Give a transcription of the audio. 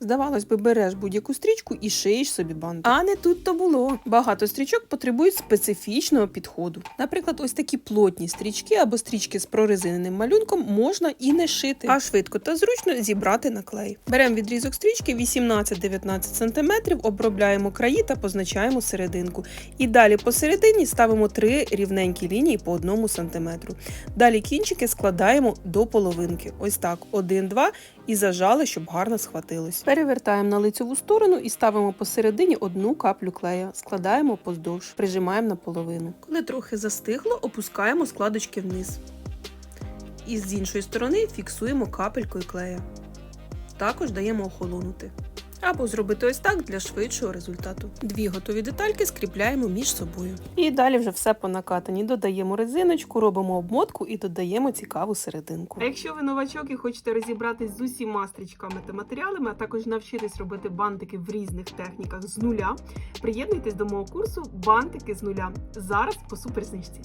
Здавалось би, береш будь-яку стрічку і шиєш собі бантик. А не тут то було. Багато стрічок потребують специфічного підходу. Наприклад, ось такі плотні стрічки або стрічки з прорезиненим малюнком можна і не шити, а швидко та зручно зібрати на клей. Беремо відрізок стрічки 18-19 см, обробляємо краї та позначаємо серединку. І далі посередині ставимо три рівненькі лінії по 1 см. Далі кінчики складаємо до половинки. Ось так, 1-2 і зажали, щоб гарно схватилось. Перевертаємо на лицеву сторону і ставимо посередині одну каплю клея. Складаємо поздовж, прижимаємо наполовину. Коли трохи застигло, опускаємо складочки вниз. І з іншої сторони фіксуємо капелькою клея. Також даємо охолонути. Або зробити ось так для швидшого результату. Дві готові детальки скріпляємо між собою. І далі вже все по накатанні. Додаємо резиночку, робимо обмотку і додаємо цікаву серединку. А якщо ви новачок і хочете розібратись з усіма стрічками та матеріалами, а також навчитись робити бантики в різних техніках з нуля, приєднуйтесь до мого курсу Бантики з нуля зараз по суперзнижці.